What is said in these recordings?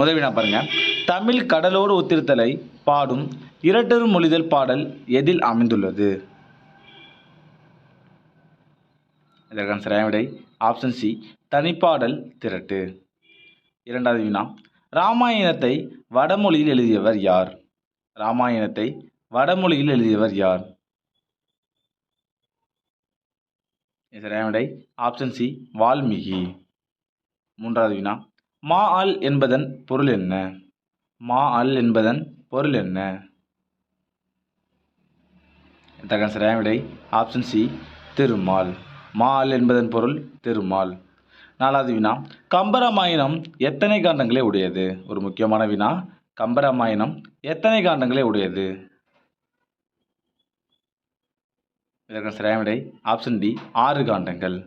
முதல் வினா பாருங்க. தமிழ் கடலோடு ஒத்திருத்தலை பாடும் இரட்டரு மொழிதல் பாடல் எதில் அமைந்துள்ளது? இதற்கான சரியான விடை? ஆப்ஷன் சி தனிப்பாடல் திரட்டு. இரண்டாவது வினா ராமாயணத்தை வடமொழியில் எழுதியவர் யார்? ராமாயணத்தை வடமொழியில் எழுதியவர் யார்? சரியான விடை? Option C Valmiki. மூன்றாவது வினா மா அல் என்பதன் பொருள் என்ன? மா அல் என்பதன் பொருள் என்ன? இதற்கான சரியான விடை ஆப்ஷன் சி திருமால். மா அல் என்பதன் பொருள் திருமால். நாலாவது வினா கம்பராமாயணம் எத்தனை காண்டங்களே உடையது? ஒரு முக்கியமான வினா கம்பராமாயணம் எத்தனை காண்டங்களே உடையது? இதற்கான சரியான விடை ஆப்ஷன் டி ஆறு காண்டங்கள்.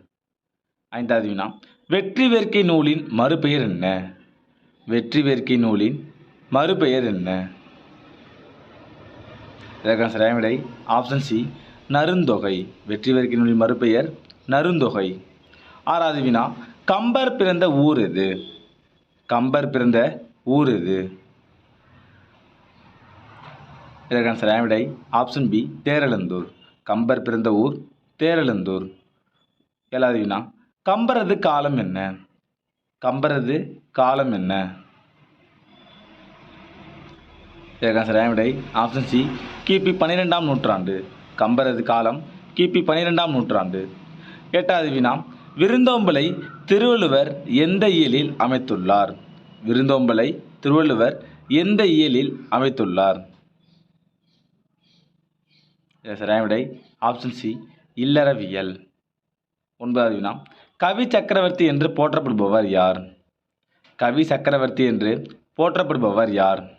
ஐந்தாவது வினா வெற்றி வேர்க்கை நூலின் மறுபெயர் என்ன? வெற்றி வேர்க்கை நூலின் மறுபெயர் என்ன? இதற்கான சரியான விடை ஆப்ஷன் சி நருந்தொகை வெற்றி வேர்க்கை நூலின் மறுபெயர் நருந்தொகை ஆறாவது வினா கம்பர் பிறந்த ஊர் எது? கம்பர் பிறந்த ஊர் எது? இதற்கான சரியான விடை ஆப்ஷன் பி தேரலந்தூர். கம்பர் பிறந்த ஊர் தேரலந்தூர். ஏழாவது வினா கம்பரது காலம் என்ன? கம்பரது காலம் என்ன? இதற்கான சரியான விடை? ஆப்ஷன் சி கிபி பன்னிரெண்டாம் நூற்றாண்டு. கம்பரது காலம் கிபி பன்னிரெண்டாம் நூற்றாண்டு. எட்டாவது வினா விருந்தோம்பலை திருவள்ளுவர் எந்த இயலில் அமைத்துள்ளார்? விருந்தோம்பலை திருவள்ளுவர் எந்த இயலில் அமைத்துள்ளார்? சரியான விடை? ஆப்ஷன் சி இல்லறவியல். ஒன்பதாவது வினா கவி சக்கரவர்த்தி என்று போற்றப்படுபவர் யார்? கவி சக்கரவர்த்தி என்று போற்றப்படுபவர் யார்?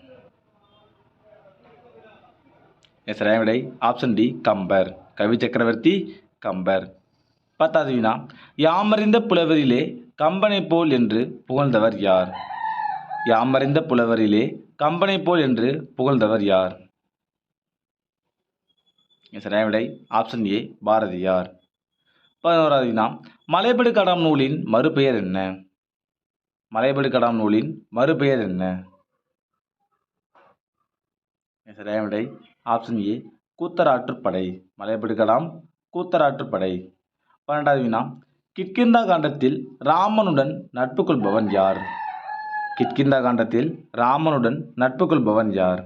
சரியான விடை ஆப்ஷன் டி கம்பர். கவி சக்கரவர்த்தி கம்பர். பத்தாவது வினா. யாமறிந்த புலவரிலே கம்பனை போல் என்று புகழ்ந்தவர் யார்? யாமறிந்த புலவரிலே கம்பனை போல் என்று புகழ்ந்தவர் யார்? சரியான விடை ஆப்ஷன் ஏ பாரதியார். பதினோராவது வினா. மலைபடு கடாம் நூலின் மறுபெயர் என்ன? மலைபடு கடாம் நூலின் மறுபெயர் என்ன? இது சரியான விடை ஆப்ஷன் ஏ கூத்தராற்றுப்படை மலைபடு கடாம் கூத்தராற்றுப்படை பன்னெண்டாவது வினா கிட்கிந்தா காண்டத்தில் ராமனுடன் நட்பு கொள்பவன் யார்? கிட்கிந்தா காண்டத்தில் ராமனுடன் நட்பு கொள்பவன் யார்?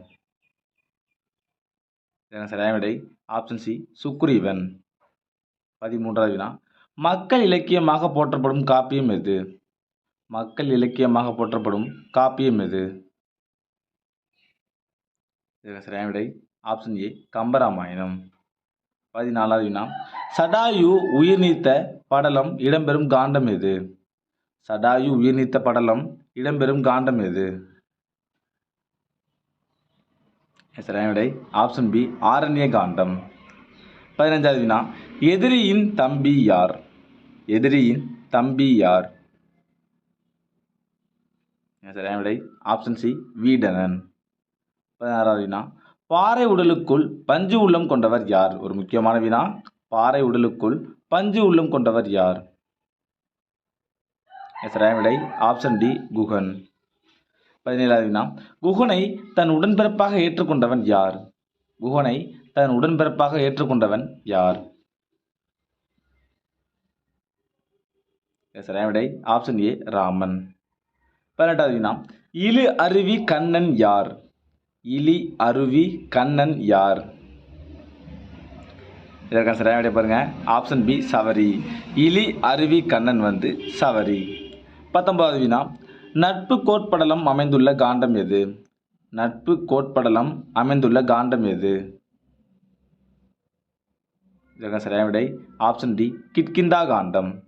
சரியான விடை ஆப்ஷன் சி சுக்ரீவன். பதிமூன்றாவது வினா. மக்கள் இலக்கியமாக போற்றப்படும் காப்பியம் எது? மக்கள் இலக்கியமாக போற்றப்படும் காப்பியம் எது? இதன் சரியான விடை ஆப்ஷன் ஏ கம்பராமாயணம். பதினாலாவது வினா சடாயு உயிர் நீத்த படலம் இடம்பெறும் காண்டம் எது? சடாயு உயிர் நீத்த படலம் இடம்பெறும் காண்டம் எது? சரியான விடை ஆப்ஷன் பி ஆரண்ய காண்டம் பதினஞ்சாவது வினா எதிரியின் தம்பி யார்? எதிரியின் தம்பி யார்? சரியான விடை ஆப்ஷன் சி வீடனன். பதினாறாவது வினா பாறை உடலுக்குள் பஞ்சு உள்ளம் கொண்டவர் யார்? ஒரு முக்கியமான வினா பாறை உடலுக்குள் பஞ்சு உள்ளம் கொண்டவர் யார்? சரியான விடை ஆப்ஷன் டி குகன். பதினேழாவது வினா குகனை தன் உடன்பிறப்பாக ஏற்றுக்கொண்டவன் யார்? குகனை தன் உடன்பிறப்பாக ஏற்றுக்கொண்டவன் யார்? சரியான விடை ஆப்ஷன் ஏ ராமன். பதினெட்டாவது வினா. இழு அருவி கண்ணன் யார்? இலி அருவி கண்ணன் யார்? இதற்கான சரியான விடை பாருங்கள் ஆப்ஷன் பி சவரி. இலி அருவி கண்ணன் வந்து சவரி. பத்தொன்பதாவது வினா. நட்பு கோட்படலம் அமைந்துள்ள காண்டம் எது? நட்பு கோட்படலம் அமைந்துள்ள காண்டம் எது? இதற்கான சரியான விடை ஆப்ஷன் டி கிட்கிந்தா காண்டம்.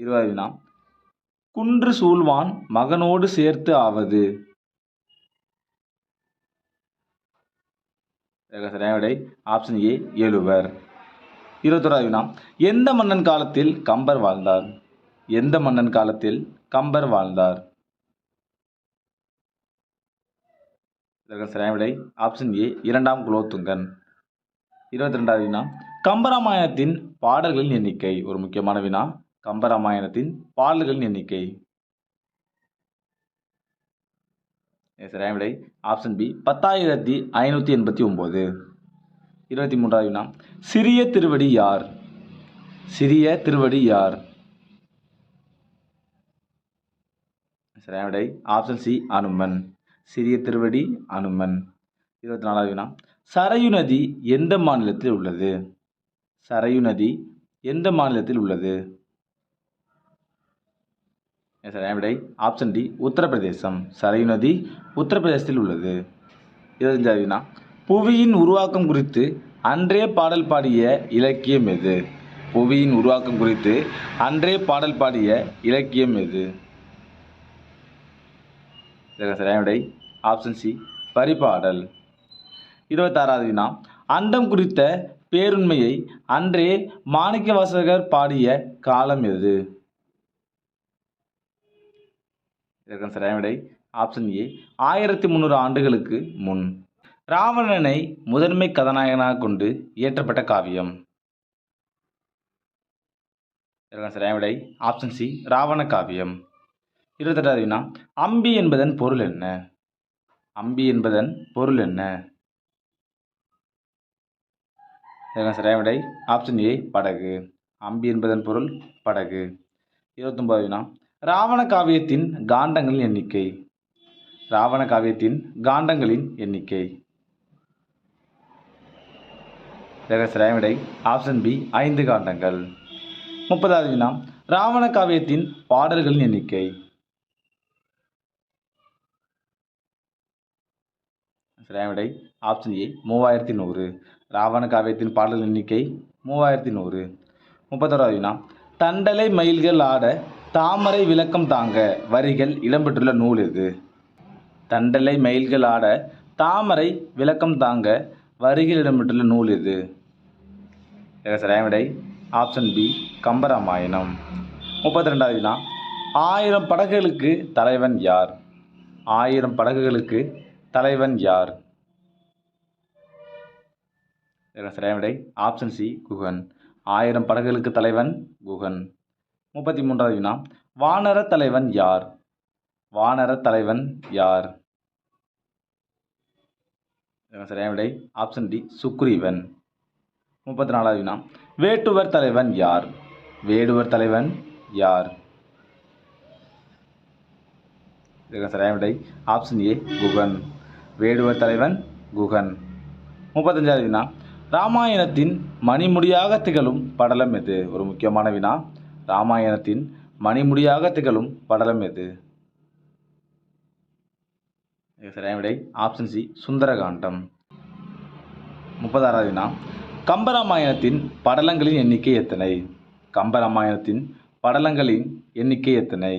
இருபதாவது வினா குன்று சூழ்வான் மகனோடு சேர்த்து ஆவது. சரியான விடை ஆப்ஷன் ஏ எழுவர். இருபத்தோராவது வினா எந்த மன்னன் காலத்தில் கம்பர் வாழ்ந்தார்? எந்த மன்னன் காலத்தில் கம்பர் வாழ்ந்தார்? சரியான விடை ஆப்ஷன் ஏ இரண்டாம் குலோத்துங்கன். இருபத்தி ரெண்டாவது வினா கம்பராமாயணத்தின் பாடல்களின் எண்ணிக்கை ஒரு முக்கியமான வினா. கம்பராமாயணத்தின் பாடல்களின் எண்ணிக்கை. எஸ் விடை ஆப்ஷன் பி பத்தாயிரத்தி ஐநூற்றி எண்பத்தி ஒம்பது இருபத்தி மூன்றாவது வினா. சிறிய திருவடி யார்? சிறிய திருவடி யார்? சரியான விடை ஆப்ஷன் சி அனுமன். சிறிய திருவடி அனுமன். இருபத்தி நாலாவது வினா. சரையு நதி எந்த மாநிலத்தில் உள்ளது? சரையு நதி எந்த மாநிலத்தில் உள்ளது? விடை ஆப்ஷன் டி உத்தரப்பிரதேசம். சரையு நதி உத்தரப்பிரதேசத்தில் உள்ளது. இருபத்தஞ்சாவதுனா புவியின் உருவாக்கம் குறித்து அன்றே பாடல் பாடிய இலக்கியம் எது? புவியின் உருவாக்கம் குறித்து அன்றே பாடல் பாடிய இலக்கியம் எது? சார் சரியான விடை ஆப்ஷன் சி பரிபாடல். இருபத்தாறாவது வினா அண்டம் குறித்த பேருண்மையை அன்றே மாணிக்கவாசகர் பாடிய காலம் எது? இதற்கு சரியான விடை ஆப்ஷன் ஏ ஆயிரத்தி முந்நூறு ஆண்டுகளுக்கு முன். ராவணனை முதன்மை கதாநாயகனாக கொண்டு இயற்றப்பட்ட காவியம். இதற்கு சரியான விடை ஆப்ஷன் சி ராவண காவியம். இருபத்தெட்டாவது வினா அம்பி என்பதன் பொருள் என்ன? அம்பி என்பதன் பொருள் என்ன? இதற்கு சரியான விடை ஆப்ஷன் ஏ படகு. அம்பி என்பதன் பொருள் படகு. இருபத்தொன்பது வினா ராவண காவியத்தின் காண்டங்களின் எண்ணிக்கை. ராவண காவியத்தின் காண்டங்களின் எண்ணிக்கை. இதற்கு ஆப்ஷன் பி ஐந்து காண்டங்கள். முப்பதாவது வினாம் ராவண காவியத்தின் பாடல்களின் எண்ணிக்கை. சரியான ஆப்ஷன் ஏ மூவாயிரத்தி நூறு. ராவண காவியத்தின் பாடல் எண்ணிக்கை மூவாயிரத்தி நூறு. முப்பத்தோராவது வினா தண்டலை மயில்கள் ஆட தாமரை விளக்கம் தாங்க வரிகள் இடம்பெற்றுள்ள நூல் இது. தண்டலை மயில்கள் ஆட தாமரை விளக்கம் தாங்க வரிகள் இடம்பெற்றுள்ள நூல் இது. இதற்கு ஆப்ஷன் பி கம்பராமாயணம். முப்பத்தி ரெண்டாவது வினா ஆயிரம் படகுகளுக்கு தலைவன் யார்? ஆயிரம் படகுகளுக்கு தலைவன் யார்? இதற்கு ஆப்ஷன் சி குகன். ஆயிரம் படகுகளுக்கு தலைவன் குகன். முப்பத்தி மூன்றாவது வினா. வானர தலைவன் யார்? வானர தலைவன் யார்? சரியான விடை. Option D Sugreevan. முப்பத்தி நாலாவது வினா. வேட்டுவர் தலைவன் யார்? வேடுவர் தலைவன் யார்? சரியான விடை. Option A Guhan. வேடுவர் தலைவன் குகன். முப்பத்தஞ்சாவது வினா. ராமாயணத்தின் மணிமுடியாக திகழும் படலம் எது? ஒரு முக்கியமான வினா. ராமாயணத்தின் மணிமுடியாக திகழும் படலம் எது? சரியான விடை. Option C Sundarakandam. முப்பதாறாவது வினா கம்பராமாயணத்தின் படலங்களின் எண்ணிக்கை எத்தனை? கம்பராமாயணத்தின் படலங்களின் எண்ணிக்கை எத்தனை?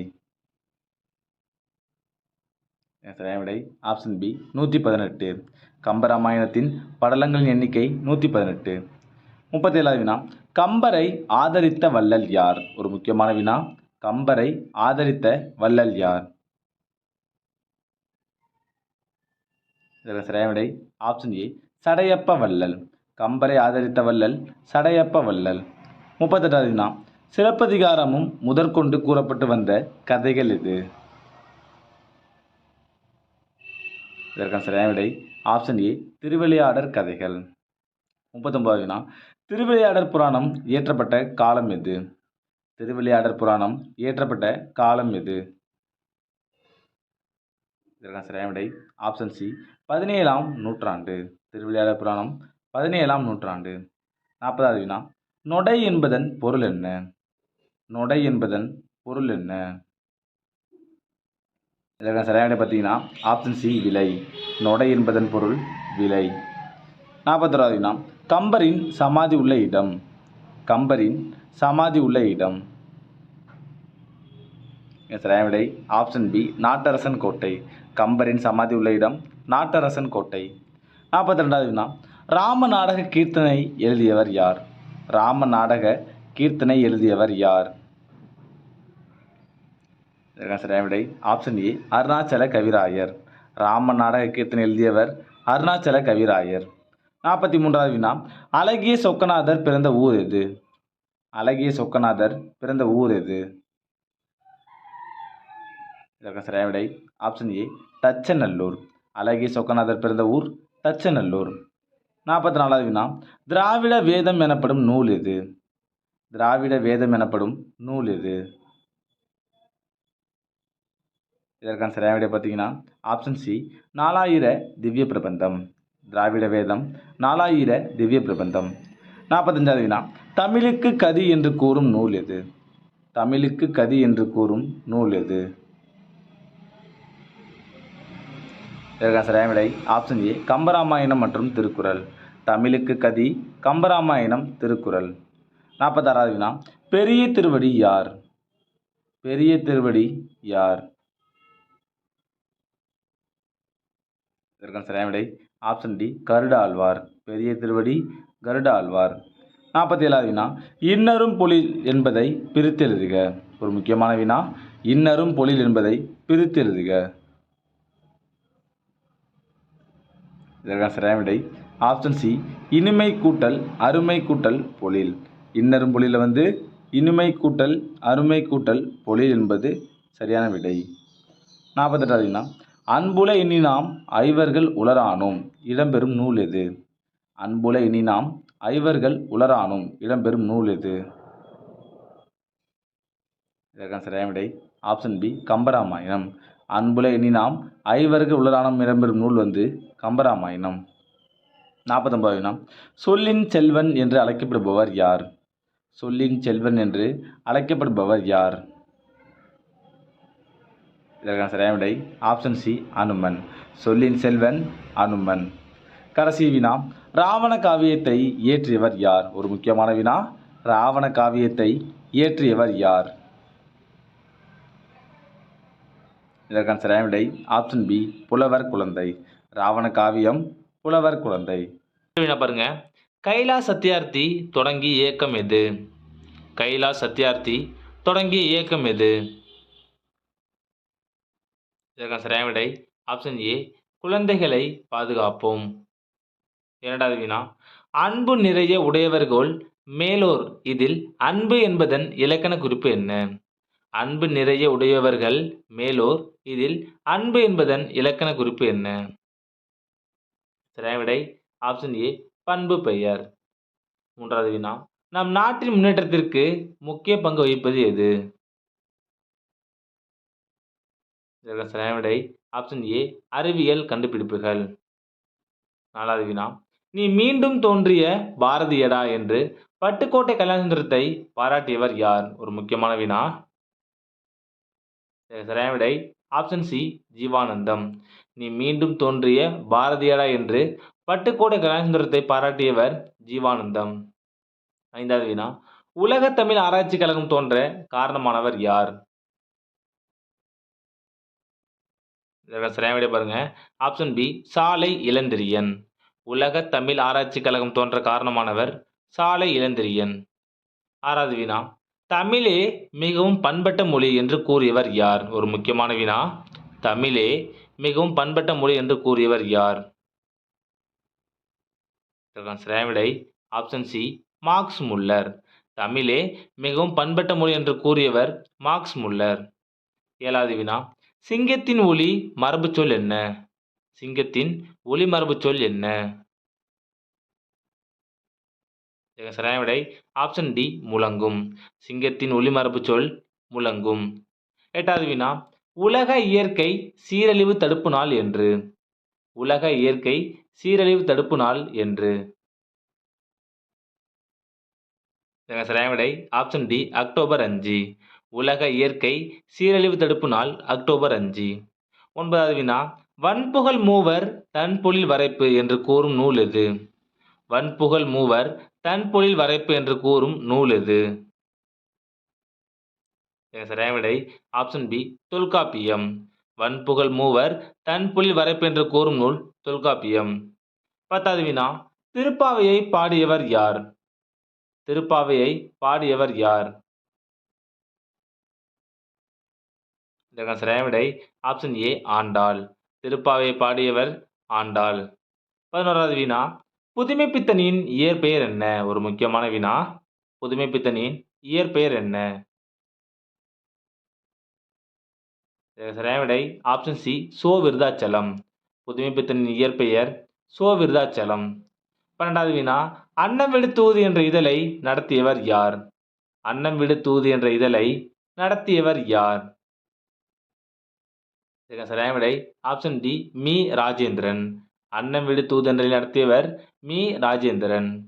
சரியான விடை. ஆப்ஷன் பி நூற்றி பதினெட்டு கம்பராமாயணத்தின் படலங்களின் எண்ணிக்கை நூற்றி பதினெட்டு முப்பத்தேழாவது வினா கம்பரை ஆதரித்த வள்ளல் யார்? ஒரு முக்கியமான வினா. கம்பரை ஆதரித்த வள்ளல் யார்? இதற்கு சரியான ஆப்ஷன் ஏ சடையப்ப வள்ளல். கம்பரை ஆதரித்த வள்ளல் சடையப்ப வள்ளல். முப்பத்தெட்டாவது வினா. சிறப்பதிகாரமும் முதற்கொண்டு கூறப்பட்டு வந்த கதைகள் இது. இதற்கான சரியான விடை. ஆப்ஷன் ஏ திருவிளையாடற் கதைகள். முப்பத்தொன்பதாவது வினா. திருவிளையாடற் புராணம் இயற்றப்பட்ட காலம் எது? திருவிளையாடற் புராணம் இயற்றப்பட்ட காலம் எது? இதற்கான சரியான விடை ஆப்ஷன் சி பதினேழாம் நூற்றாண்டு. திருவிளையாடற் புராணம் பதினேழாம் நூற்றாண்டு. நாற்பதாவது வினா. நொடை என்பதன் பொருள் என்ன? நொடை என்பதன் பொருள் என்ன? இதற்கான சரியான விடை பார்த்தீங்கன்னா ஆப்ஷன் சி விலை. நொடை என்பதன் பொருள் விலை. நாற்பத்தோராவது வினா. கம்பரின் சமாதி உள்ள இடம். கம்பரின் சமாதி உள்ள இடம். விடை ஆப்ஷன் பி நாட்டரசன் கோட்டை. கம்பரின் சமாதி உள்ள இடம் நாட்டரசன் கோட்டை. நாற்பத்தி ரெண்டாவது வினா. ராம நாடக கீர்த்தனை எழுதியவர் யார்? ராம நாடக கீர்த்தனை எழுதியவர் யார்? விடை ஆப்ஷன் ஏ அருணாச்சல கவிராயர். ராம நாடக கீர்த்தனை எழுதியவர் அருணாச்சல கவிராயர். நாற்பத்தி மூன்றாவது வினா. அழகிய சொக்கநாதர் பிறந்த ஊர் எது? அழகிய சொக்கநாதர் பிறந்த ஊர் எது? இதற்கான சரியான விடை ஆப்ஷன் ஏ தச்சநல்லூர். அழகிய சொக்கநாதர் பிறந்த ஊர் தச்சநல்லூர். நாற்பத்தி நாலாவது வினா. திராவிட வேதம் எனப்படும் நூல் எது? திராவிட வேதம் எனப்படும் நூல் எது? இதற்கான சரியான விடை பார்த்தீங்கன்னா ஆப்ஷன் சி நாலாயிர திவ்ய பிரபந்தம். திராவிட வேதம் நாலாயிர திவ்ய பிரபந்தம். நாற்பத்தஞ்சாவது வினா. தமிழுக்கு கதி என்று கூறும் நூல் எது? தமிழுக்கு கதி என்று கூறும் நூல் எது? இதற்கான சரியான விடை. ஆப்ஷன் ஏ. கம்பராமாயணம் மற்றும் திருக்குறள். தமிழுக்கு கதி கம்பராமாயணம் திருக்குறள். நாற்பத்தாறாவது வினா. பெரிய திருவடி யார்? பெரிய திருவடி யார்? இதற்கான சரியான விடை. Option D Garuda Azhwar. பெரிய திருவடி கருட ஆழ்வார். நாற்பத்தி ஏழாவது வினா இன்னரும் பொழில் என்பதை பிரித்தெழுதுக ஒரு முக்கியமான வினா இன்னரும் பொழில் என்பதை பிரித்தெழுதுக இதற்கான சரியான விடை ஆப்ஷன் சி இனிமை கூட்டல் அருமை கூட்டல் பொழில். இன்னரும் பொழில வந்து இனிமை கூட்டல் அருமை கூட்டல் பொழில் என்பது சரியான விடை. நாற்பத்தெட்டாவது வினா அன்புல எண்ணினாம் ஐவர்கள் உளரானோம் இடம்பெறும் நூல் எது? அன்புல எண்ணினாம் ஐவர்கள் உளரானோம் இடம்பெறும் நூல் எது? இதற்கான சரியான விடை. Option B Kambaramayanam. அன்புல எண்ணினாம் ஐவர்கள் உளரானம் இடம்பெறும் நூல் வந்து கம்பராமாயணம். நாற்பத்தொன்பது வினா சொல்லின் செல்வன் என்று அழைக்கப்படுபவர் யார்? சொல்லின் செல்வன் என்று அழைக்கப்படுபவர் யார்? இதற்கான சரியான விடை ஆப்ஷன் சி அனுமன். சொல்லின் செல்வன் அனுமன். கடைசி வினா ராவண காவியத்தை இயற்றியவர் யார்? ஒரு முக்கியமான வினா ராவண காவியத்தை இயற்றியவர் யார்? இதற்கான சரியான விடை ஆப்ஷன் பி புலவர் குழந்தை. ராவண காவியம் புலவர் குழந்தை. வினா பாருங்க. கைலா சத்யார்த்தி தொடங்கிய இயக்கம் எது? கைலா சத்யார்த்தி தொடங்கிய இயக்கம் எது? இதற்கான சரியான விடை ஆப்ஷன் ஏ குழந்தைகளை பாதுகாப்போம். இரண்டாவது வினா அன்பு நிறைய உடையவர்கள் மேலோர் இதில் அன்பு என்பதன் இலக்கண குறிப்பு என்ன? அன்பு நிறைய உடையவர்கள் மேலோர் இதில் அன்பு என்பதன் இலக்கண குறிப்பு என்ன? சரியான விடை ஆப்ஷன் ஏ பண்பு பெயர். மூன்றாவது வினா நம் நாட்டின் முன்னேற்றத்திற்கு முக்கிய பங்கு வகிப்பது எது? இதற்கு சரியான விடை ஆப்ஷன் ஏ அறிவியல் கண்டுபிடிப்புகள். நாலாவது வினா. நீ மீண்டும் தோன்றிய பாரதியடா என்று பட்டுக்கோட்டை கல்யாணசுந்தரத்தை பாராட்டியவர் யார்? ஒரு முக்கியமான வினா. இதற்கு சரியான விடை ஆப்ஷன் சி ஜீவானந்தம். நீ மீண்டும் தோன்றிய பாரதியடா என்று பட்டுக்கோட்டை கல்யாணசுந்தரத்தை பாராட்டியவர் ஜீவானந்தம். ஐந்தாவது வினா. உலக தமிழ் ஆராய்ச்சி கழகம் தோன்ற காரணமானவர் யார்? சரியான விடை பாருங்க. ஆப்ஷன் பி சாலை இளந்திரியன். உலக தமிழ் ஆராய்ச்சி கழகம் தோன்ற காரணமானவர் சாலை இளந்திரியன். ஆறாவது வினா தமிழே மிகவும் பண்பட்ட மொழி என்று கூறியவர் யார்? ஒரு முக்கியமான வினா தமிழே மிகவும் பண்பட்ட மொழி என்று கூறியவர் யார்? இதற்கான விடை. Option C Max Muller. தமிழே மிகவும் பண்பட்ட மொழி என்று கூறியவர் மார்க்ஸ் முல்லர். ஏழாவது வினா சிங்கத்தின் ஒளி மரபுச்சொல் என்ன? சிங்கத்தின் ஒளி மரபுச்சொல் என்ன? சரியான விடை? ஆப்ஷன் டி முழங்கும். சிங்கத்தின் ஒளி சொல் முழங்கும். எட்டாவது வினா உலக இயற்கை சீரழிவு தடுப்பு நாள் என்று. உலக இயற்கை சீரழிவு தடுப்பு நாள் என்று. சரியான விடை? ஆப்ஷன் டி அக்டோபர் அஞ்சு. உலக இயற்கை சீரழிவு தடுப்பு நாள் அக்டோபர் அஞ்சு. ஒன்பதாவது வினா வன்புகழ் மூவர் தன்பொழில் வரைப்பு என்று கூறும் நூல் எது? வன்புகழ் மூவர் தன்பொழில் வரைப்பு என்று கூறும் நூல் எது? சரியான விடை ஆப்ஷன் பி தொல்காப்பியம். வன்புகழ் மூவர் தன்புலில் வரைப்பு என்று கூறும் நூல் தொல்காப்பியம். பத்தாவது வினா திருப்பாவையை பாடியவர் யார்? திருப்பாவையை பாடியவர் யார்? இதற்கான சரியான விடை ஆப்ஷன் ஏ ஆண்டாள். திருப்பாவை பாடியவர் ஆண்டாள். பதினோராவது வினா புதுமைப்பித்தனின் இயற்பெயர் என்ன? ஒரு முக்கியமான வினா புதுமைப்பித்தனின் இயற்பெயர் என்ன? சரியான விடை ஆப்ஷன் சி சோ விருதாச்சலம். புதுமைப்பித்தனின் இயற்பெயர் சோ விருதாச்சலம். பன்னெண்டாவது வினா அன்னம் விடுத்தூது என்ற இதழை நடத்தியவர் யார்? அன்னம் விடுத்தூது என்ற இதழை நடத்தியவர் யார்? இதற்கு சரியான விடை. Option D Mee Rajendran. அன்னம் விடு தூது நடத்தியவர் மீ ராஜேந்திரன்.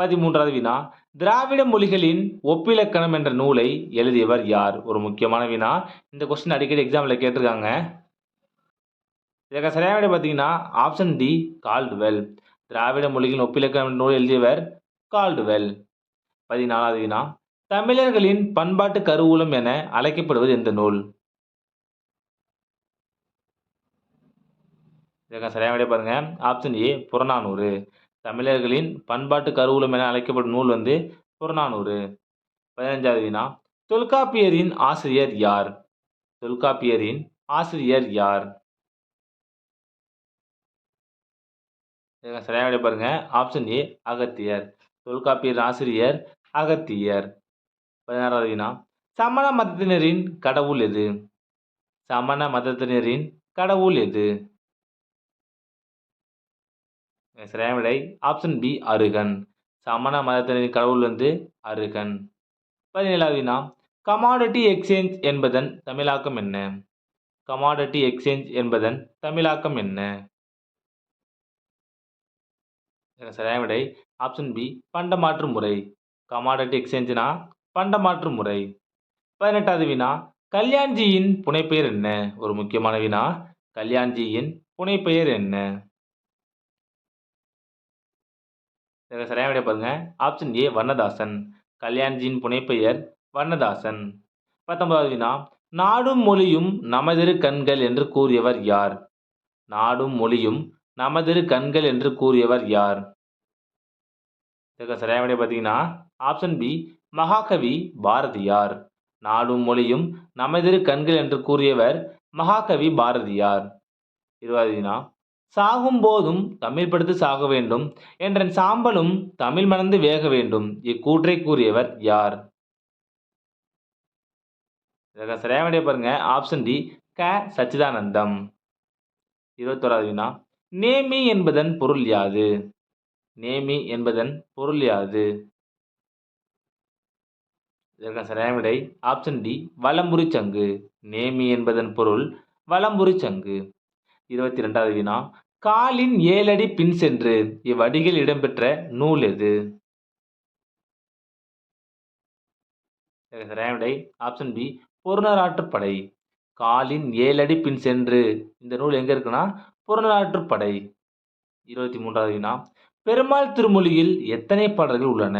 பதிமூன்றாவது வினா. திராவிட மொழிகளின் ஒப்பிலக்கணம் என்ற நூலை எழுதியவர் யார்? ஒரு முக்கியமான வினா. இந்த கொஸ்டின் அடிக்கடி எக்ஸாமில் கேட்டிருக்காங்க. இதற்கு சரியான விட பார்த்தீங்கன்னா ஆப்ஷன் டி கால்டுவெல் திராவிட மொழிகளின் ஒப்பிலக்கணம் என்ற நூலை எழுதியவர் கால்டுவெல் பதினாலாவது வினா. தமிழர்களின் பண்பாட்டு கருவூலம் என அழைக்கப்படுவது எந்த நூல்? இதற்கான சரியான விடை பாருங்கள் ஆப்ஷன் ஏ புறநானூறு. தமிழர்களின் பண்பாட்டு கருவூலம் என அழைக்கப்படும் நூல் வந்து புறநானூறு. பதினஞ்சாவது வினா தொல்காப்பியரின் ஆசிரியர் யார்? தொல்காப்பியரின் ஆசிரியர் யார்? இதுக்கு சரியான விடை பாருங்க. Option A Agathiyar. தொல்காப்பியர் ஆசிரியர் அகத்தியர். பதினாறாவது வினா சமண மதத்தினரின் கடவுள் எது? சமண மதத்தினரின் கடவுள் எது? சரியான விடை ஆப்ஷன் பி அருகன். சமண மதத்தினரின் கடவுள் வந்து அருகன். பதினேழாவது வினா கமாடிட்டி எக்ஸ்சேஞ்ச் என்பதன் தமிழாக்கம் என்ன? கமாடிட்டி எக்ஸ்சேஞ்ச் என்பதன் தமிழாக்கம் என்ன? சரியான விடை ஆப்ஷன் பி பண்டமாற்று முறை. கமாடிட்டி எக்ஸ்சேஞ்சுனா பண்டமாற்று முறை. பதினெட்டாவது வினா கல்யாண்ஜியின் புனைப்பெயர் என்ன? ஒரு முக்கியமான வினா கல்யாண்ஜியின் புனைப்பெயர் என்ன? சரியான விட பாருங்கள் ஆப்ஷன் ஏ வண்ணதாசன் கல்யாண்ஜியின் புனைப்பெயர் வண்ணதாசன் பத்தொன்பதாவது வினா நாடும் மொழியும் நமதிரு கண்கள் என்று கூறியவர் யார்? நாடும் மொழியும் நமதிரு கண்கள் என்று கூறியவர் யார்? இதுக்கு சரியான விட பார்த்தீங்கன்னா ஆப்ஷன் பி மகாகவி பாரதியார். நாடும் மொழியும் நமதிரு கண்கள் என்று கூறியவர் மகாகவி பாரதியார். இருபது சாகும் போதும் தமிழ் படுத்து சாக வேண்டும். என்றன் சாம்பலும் தமிழ் மணந்து வேக வேண்டும். இக்கூற்றை கூறியவர் யார்? இதற்கு சரியான பாருங்க. ஆப்ஷன் டி க. சச்சிதானந்தம். இருபத்தோராது வினா. நேமி என்பதன் பொருள் யாது? நேமி என்பதன் பொருள் யாது? இதற்கு சரியான விடை ஆப்ஷன் டி வலம்புரி சங்கு நேமி என்பதன் பொருள் வலம்புரி சங்கு இருபத்தி ரெண்டாவது வினா காலின் ஏழடி பின் சென்று இவ்வடிகள் இடம்பெற்ற நூல் எது? இதற்கு ஆப்ஷன் பி பொருணராற்றுப்படை காலின் ஏழடி பின் சென்று இந்த நூல் எங்க இருக்குன்னா புறநாற்றுப்படை இருபத்தி மூன்றாவது வினா பெருமாள் திருமொழியில் எத்தனை பாடல்கள் உள்ளன?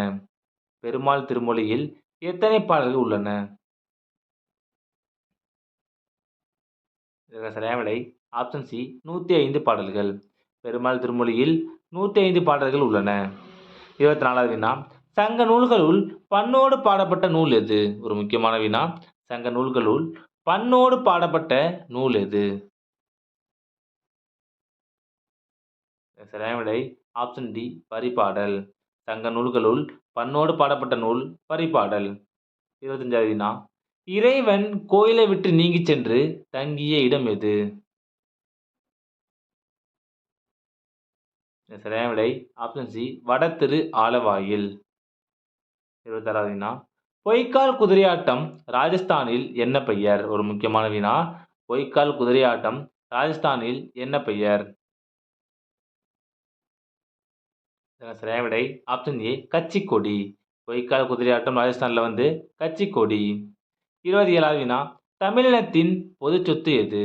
பெருமாள் திருமொழியில் எத்தனை பாடல்கள் உள்ளன? இதற்கு சரியான விடை. ஆப்ஷன் சி நூற்றி ஐந்து பாடல்கள். பெருமாள் திருமொழியில் நூற்றி ஐந்து பாடல்கள் உள்ளன. இருபத்தி நாலாவது வினா சங்க நூல்களுள் பண்ணோடு பாடப்பட்ட நூல் எது? ஒரு முக்கியமான வினா சங்க நூல்களுள் பண்ணோடு பாடப்பட்ட நூல் எது? சரியான விடை ஆப்ஷன் டி பரிபாடல். சங்க நூல்களுள் பண்ணோடு பாடப்பட்ட நூல் பரிபாடல். இருபத்தஞ்சாவது வினா இறைவன் கோயிலை விட்டு நீங்கி சென்று தங்கிய இடம் எது? சரியான விடை ஆப்ஷன் சி வடத்திரு ஆலவாயில். இருபத்தாறாவது வினா பொய்க்கால் குதிரையாட்டம் ராஜஸ்தானில் என்ன பெயர்? ஒரு முக்கியமான வினா பொய்க்கால் குதிரையாட்டம் ராஜஸ்தானில் என்ன பெயர்? சரியான விடை ஆப்ஷன் ஏ கச்சிக்கொடி. பொய்க்கால் குதிரையாட்டம் ராஜஸ்தானில் வந்து கச்சிக்கொடி. இருபத்தி ஏழாவது வினா தமிழினத்தின் பொது சொத்து எது?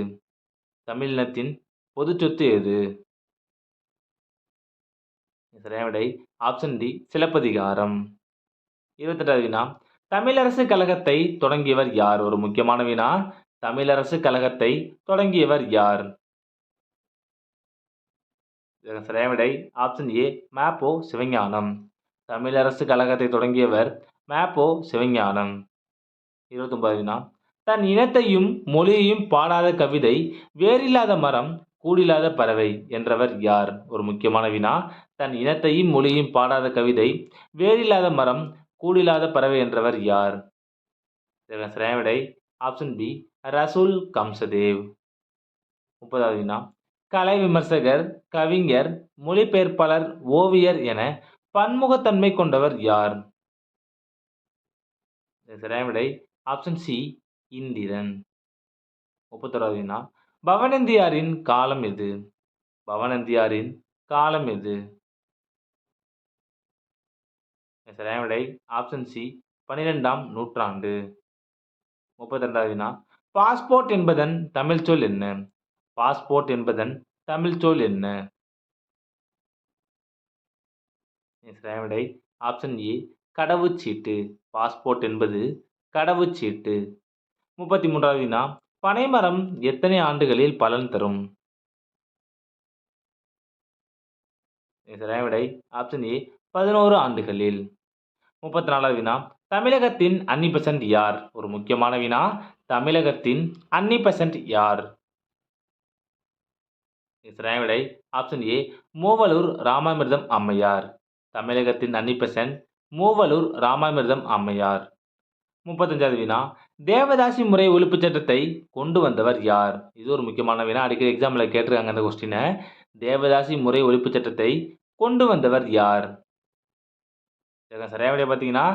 தமிழினத்தின் பொது சொத்து எது? சரியான விடை ஆப்ஷன் டி சிலப்பதிகாரம். இருபத்தெட்டாவது வினா தமிழரசு கழகத்தை தொடங்கியவர் யார்? ஒரு முக்கியமான வினா தமிழரசு கழகத்தை தொடங்கியவர் யார்? சரியான விடை ஆப்ஷன் ஏ மேப்போ சிவஞானம். தமிழரசு கழகத்தை தொடங்கியவர் மேப்போ சிவஞானம். இருபத்தொன்பது வினா தன் இனத்தையும் மொழியையும் பாடாத கவிதை வேறில்லாத மரம் கூடில்லாத பறவை என்றவர் யார்? ஒரு முக்கியமான வினா. தன் இனத்தையும் மொழியையும் பாடாத கவிதை வேறில்லாத மரம் கூடில்லாத பறவை என்றவர் யார்? சரியான விடை. Option B Rasool Kamsadev. முப்பதாவது வினா. கலை விமர்சகர் கவிஞர் மொழிபெயர்ப்பாளர் ஓவியர் என பன்முகத்தன்மை கொண்டவர் யார்? சரியான விடை. Option C Indran. முப்பத்தோராவது வினா. பவனந்தியாரின் காலம் எது? பவனந்தியாரின் காலம் எது? சரியான விடை ஆப்ஷன் சி பன்னிரெண்டாம் நூற்றாண்டு. முப்பத்தி ரெண்டாவது வினா. பாஸ்போர்ட் என்பதன் தமிழ் சொல் என்ன? பாஸ்போர்ட் என்பதன் தமிழ் சொல் என்ன? சரியான விடை ஆப்ஷன் ஏ கடவுச்சீட்டு. பாஸ்போர்ட் என்பது கடவுச்சீட்டு. முப்பத்தி மூன்றாவது வினா பனைமரம் எத்தனை ஆண்டுகளில் பலன் தரும்? சரியான விடை ஆப்ஷன் ஏ பதினோரு ஆண்டுகளில். முப்பத்தி நாலாவது வினா தமிழகத்தின் அன்னி பெசன்ட் யார்? ஒரு முக்கியமான வினா தமிழகத்தின் அன்னி பெசன்ட் யார்? சரியான விடை ஆப்ஷன் ஏ மூவலூர் ராமாமிர்தம் அம்மையார். தமிழகத்தின் அன்னி பெசன்ட் மூவலூர் ராமாமிர்தம் அம்மையார். முப்பத்தஞ்சாவது வினா தேவதாசி முறை ஒழிப்பு சட்டத்தை கொண்டு வந்தவர் யார்? இது ஒரு முக்கியமான வினா அடிக்கடி எக்ஸாமில் கேட்டிருக்காங்க அந்த கொஸ்டினை தேவதாசி முறை ஒழிப்பு சட்டத்தை கொண்டு வந்தவர் யார்? சரியான விடைய பார்த்தீங்கன்னா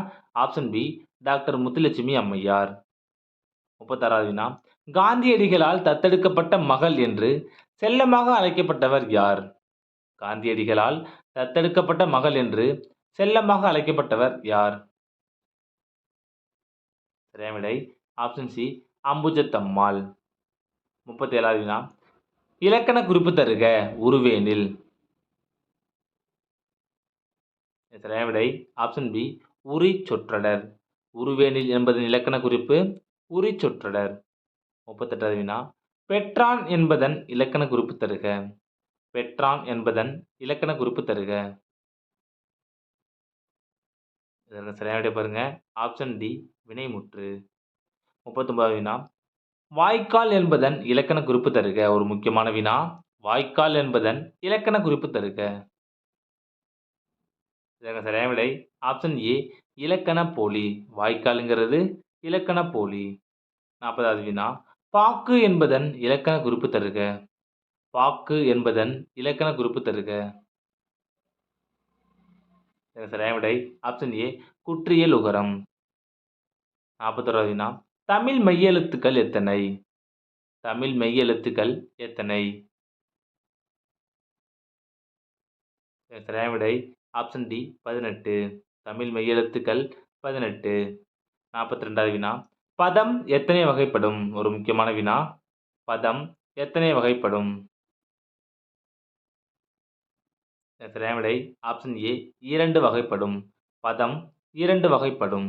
ஆப்ஷன் பி டாக்டர் முத்துலட்சுமி அம்மையார். முப்பத்தாறாவது வினா காந்தியடிகளால் தத்தெடுக்கப்பட்ட மகள் என்று செல்லமாக அழைக்கப்பட்டவர் யார்? காந்தியடிகளால் தத்தெடுக்கப்பட்ட மகள் என்று செல்லமாக அழைக்கப்பட்டவர் யார்? சரியான விடை ஆப்ஷன் சி அம்புஜத்தம்மாள். முப்பத்தி ஏழாவது வினா. இலக்கண குறிப்பு தருக உருவேனில். சரியான விடை ஆப்ஷன் பி உரி சொற்றடர் உருவேனில் என்பதன் இலக்கண குறிப்பு உரி சொற்றடர் முப்பத்தெட்டாவது வினா. பெற்றான் என்பதன் இலக்கண குறிப்பு தருக. பெற்றான் என்பதன் இலக்கண குறிப்பு தருக. இதற்கு சரியான விடை ஆப்ஷன் டி வினைமுற்று முப்பத்தொன்பதாவது வினா. வாய்க்கால் என்பதன் இலக்கண குறிப்பு தருக. ஒரு முக்கியமான வினா. வாய்க்கால் என்பதன் இலக்கண குறிப்பு தருக. இதற்கு சரியான விடை. ஆப்ஷன் ஏ இலக்கண போலி. வாய்க்காலுங்கிறது இலக்கண போலி. நாற்பதாவது வினா. பாக்கு என்பதன் இலக்கண குறிப்பு தருக. பாக்கு என்பதன் இலக்கண குறிப்பு தருக. சரியான விடை ஆப்ஷன் ஏ குற்றியல் உகரம். நாற்பத்தோராவது வினா தமிழ் மெய்யெழுத்துக்கள் எத்தனை? தமிழ் மெய்யெழுத்துக்கள் எத்தனை? சரியான விடை ஆப்ஷன் டி பதினெட்டு. தமிழ் மெய்யெழுத்துக்கள் பதினெட்டு. நாற்பத்தி ரெண்டாவது வினா பதம் எத்தனை வகைப்படும்? ஒரு முக்கியமான வினா பதம் எத்தனை வகைப்படும்? சரியான விடை ஆப்ஷன் ஏ இரண்டு வகைப்படும். பதம் இரண்டு வகைப்படும்.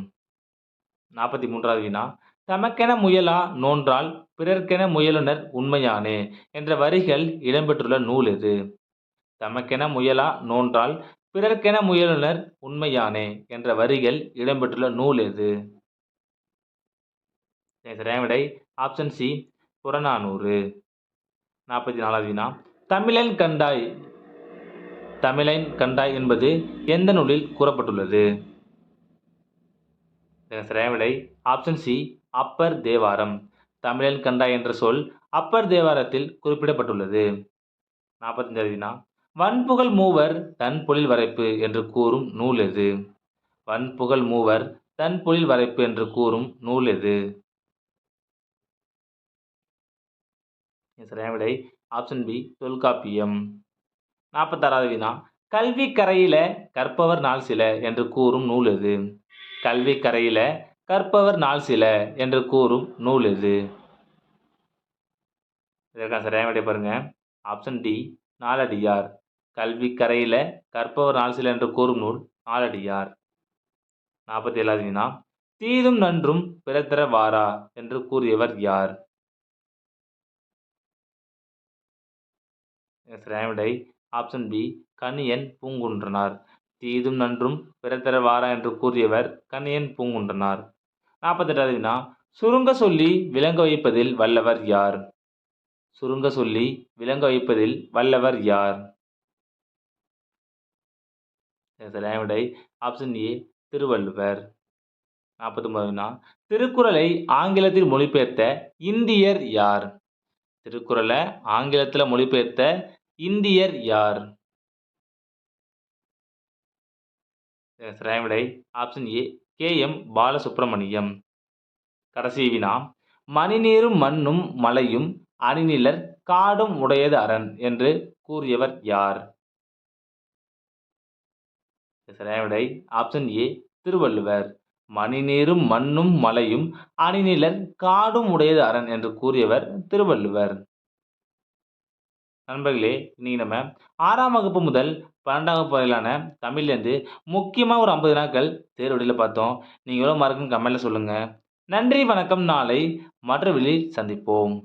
நாற்பத்தி மூன்றாவது வினா. தமக்கென முயலா நோன்றால் பிறர்க்கென முயலுனர் உண்மையானே என்ற வரிகள் இடம்பெற்றுள்ள நூல் எது தமக்கென முயலா நோன்றால் பிறர்க்கென முயலுனர் உண்மையானே என்ற வரிகள் இடம்பெற்றுள்ள நூல் எது ரேமடை விடை ஆப்ஷன் சி புறநானூறு. நாற்பத்தி நாலாவது வினா. தமிழன் கண்டாய் தமிழன் கண்டாய் என்பது எந்த நூலில் கூறப்பட்டுள்ளது? சரியான விடை. Option C Appar Thevaram. தமிழன் கண்டாய் என்ற சொல் அப்பர் தேவாரத்தில் குறிப்பிடப்பட்டுள்ளது. நாற்பத்தஞ்சாவது வினா வன்புகழ் மூவர் தன் பொழில் வரைப்பு என்று கூறும் நூல் எது? வன்புகழ் மூவர் தன் பொழில் வரைப்பு என்று கூறும் நூல் எது? சரியான விடை. Option B Tholkappiyam. நாற்பத்தாறாவது வினா கல்வி கரையில கற்பவர் நாள் சில என்று கூறும் நூல் எது? கல்வி கரையில கற்பவர் நாள் சில என்று கூறும் நூல் எது? இதற்கான சரியான விடை பாருங்க. Option D Naladiyar. கல்வி கரையில கற்பவர் நாள் சில என்று கூறும் நூல் நாலடியார். நாற்பத்தி ஏழாவது வினா தீதும் நன்றும் பிறத்தர வாரா என்று கூறியவர் யார்? சரியான விடை. Option B Kaniyan Poongundranar. தீதும் நன்றும் பிறத்தர வாரா என்று கூறியவர் கணியன் பூங்குன்றனார். நாற்பத்தெட்டாவது வினா சுருங்க சொல்லி விளங்க வைப்பதில் வல்லவர் யார்? சுருங்க சொல்லி விளங்க வைப்பதில் வல்லவர் யார்? சரியான விடை ஆப்ஷன் ஏ திருவள்ளுவர். நாற்பத்தி ஒன்பதுனா திருக்குறளை ஆங்கிலத்தில் மொழிபெயர்த்த இந்தியர் யார்? திருக்குறளை ஆங்கிலத்தில் மொழிபெயர்த்த இந்தியர் யார்? சரியான விடை option A K M Balasubramaniam. கடைசி வினா மணிநீரும் மண்ணும் மலையும் அணிநிலர் காடும் உடையது அரண் என்று கூறியவர் யார்? சரியான விடை ஆப்ஷன் ஏ திருவள்ளுவர். மணிநீரும் மண்ணும் மலையும் அணிநிலர் காடும் உடையது அரண் என்று கூறியவர் திருவள்ளுவர். நண்பர்களே இன்றைக்கி நம்ம ஆறாம் வகுப்பு முதல் பன்னெண்டாம் வகுப்பு வரையிலான தமிழ்லேருந்து முக்கியமாக ஒரு ஐம்பது நாட்கள் தேர்வடியில் பார்த்தோம். நீங்கள் எவ்வளோ மார்க்குன்னு கமெண்ட்டில் சொல்லுங்கள் நன்றி வணக்கம். நாளை மற்ற வெளியில் சந்திப்போம்.